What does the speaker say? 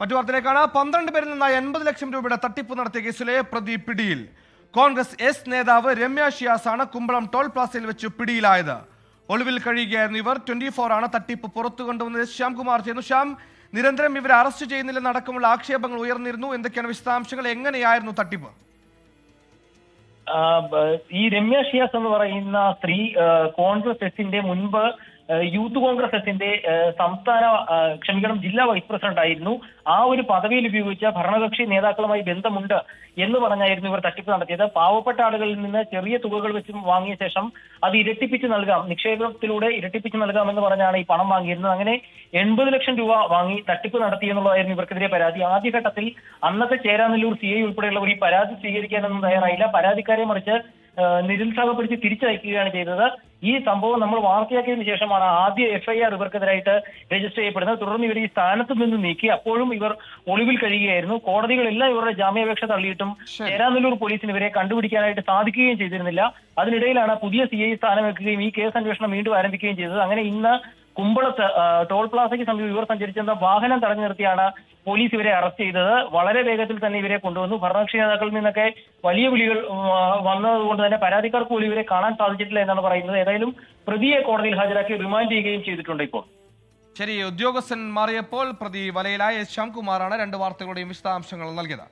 മറ്റു വാർത്തയിലേക്കാണ്. പന്ത്രണ്ട് പേരിൽ നിന്നായി എൺപത് ലക്ഷം രൂപയുടെ തട്ടിപ്പ് നടത്തിയ കേസിലെ പ്രതി പിടിയിൽ. കോൺഗ്രസ് എസ് നേതാവ് രമ്യ ആണ് കുമ്പളം ടോൾ പ്ലാസയിൽ വെച്ച് പിടിയിലായത്. ഒളിവിൽ കഴിയുകയായിരുന്നു ഇവർ. ട്വന്റി ഫോർ ആണ് തട്ടിപ്പ് പുറത്തു കൊണ്ടുവന്നത്. ശ്യാംകുമാർ ചെയ്യുന്നു. ശ്യാം നിരന്തരം ഇവരെ അറസ്റ്റ് ചെയ്യുന്നില്ലെന്നടക്കമുള്ള ആക്ഷേപങ്ങൾ ഉയർന്നിരുന്നു. എന്തൊക്കെയാണ് വിശദാംശങ്ങൾ? എങ്ങനെയായിരുന്നു തട്ടിപ്പ്? ഈ രമ്യ ഷിയാസ് എന്ന് പറയുന്ന സ്ത്രീ കോൺഗ്രസ് എസിന്റെ മുൻപ് യൂത്ത് കോൺഗ്രസ് എസിന്റെ സംസ്ഥാന ക്ഷമിക്കണം ജില്ലാ വൈസ് പ്രസിഡന്റ് ആയിരുന്നു ആ ഒരു പദവിയിൽ ഉപയോഗിച്ച ഭരണകക്ഷി നേതാക്കളുമായി ബന്ധമുണ്ട് എന്ന് പറഞ്ഞായിരുന്നു ഇവർ തട്ടിപ്പ് നടത്തിയത്. പാവപ്പെട്ട ആളുകളിൽ നിന്ന് ചെറിയ തുകകൾ വെച്ച് വാങ്ങിയ ശേഷം അത് ഇരട്ടിപ്പിച്ച് നൽകാം. നിക്ഷേപത്തിലൂടെ ഇരട്ടിപ്പിച്ച് നൽകാം എന്ന് പറഞ്ഞാണ് ഈ പണം വാങ്ങിയിരുന്നത്. അങ്ങനെ എൺപത് ലക്ഷം രൂപ വാങ്ങി തട്ടിപ്പ് നടത്തി എന്നുള്ളതായിരുന്നു ഇവർക്കെതിരെ പരാതി. ആദ്യഘട്ടത്തിൽ അന്നത്തെ ചേരാനല്ലൂർ സി ഐ ഉൾപ്പെടെയുള്ളവർ ഈ പരാതി സ്വീകരിക്കാനൊന്നും തയ്യാറായില്ല. പരാതിക്കാരെ മറിച്ച് നിരുത്സാഹപ്പെടുത്തി തിരിച്ചയക്കുകയാണ് ചെയ്തത്. ഈ സംഭവം നമ്മൾ വാർത്തയാക്കിയതിനു ശേഷമാണ് ആദ്യ എഫ്ഐആർ ഇവർക്കെതിരായിട്ട് രജിസ്റ്റർ ചെയ്യപ്പെടുന്നത്. തുടർന്ന് ഇവർ ഈ സ്ഥാനത്ത് നിന്ന് നീക്കി. അപ്പോഴും ഇവർ ഒളിവിൽ കഴിയുകയായിരുന്നു. കോടതികളെല്ലാം ഇവരുടെ ജാമ്യാപേക്ഷ തള്ളിയിട്ടും ചേരാനല്ലൂർ പോലീസിന് ഇവരെ കണ്ടുപിടിക്കാനായിട്ട് സാധിക്കുകയും ചെയ്തിരുന്നില്ല. അതിനിടയിലാണ് പുതിയ സി ഐ സ്ഥാനം വെക്കുകയും ഈ കേസ് അന്വേഷണം വീണ്ടും ആരംഭിക്കുകയും ചെയ്തത്. അങ്ങനെ ഇന്ന് കുമ്പളത്ത് ടോൾ പ്ലാസയ്ക്ക് സമീപം ഇവർ സഞ്ചരിച്ചിരുന്ന വാഹനം തടഞ്ഞു നിർത്തിയാണ് പോലീസ് ഇവരെ അറസ്റ്റ് ചെയ്തത്. വളരെ വേഗത്തിൽ തന്നെ ഇവരെ കൊണ്ടുവന്നു. ഭരണകക്ഷി നേതാക്കളിൽ നിന്നൊക്കെ വലിയ വിളികൾ വന്നതുകൊണ്ട് തന്നെ പരാതിക്കാർക്ക് പോലും ഇവരെ കാണാൻ സാധിച്ചിട്ടില്ല എന്നാണ് പറയുന്നത്. ഏതായാലും പ്രതിയെ കോടതിയിൽ ഹാജരാക്കി റിമാൻഡ് ചെയ്യുകയും ചെയ്തിട്ടുണ്ട് ഇപ്പോൾ. ശരി ഉദ്യോഗസ്ഥൻ മാറിയപ്പോൾ പ്രതി വലയിലായ. ശ്യാംകുമാറാണ് രണ്ട് വാർത്തകളുടെയും വിശദാംശങ്ങൾ നൽകിയത്.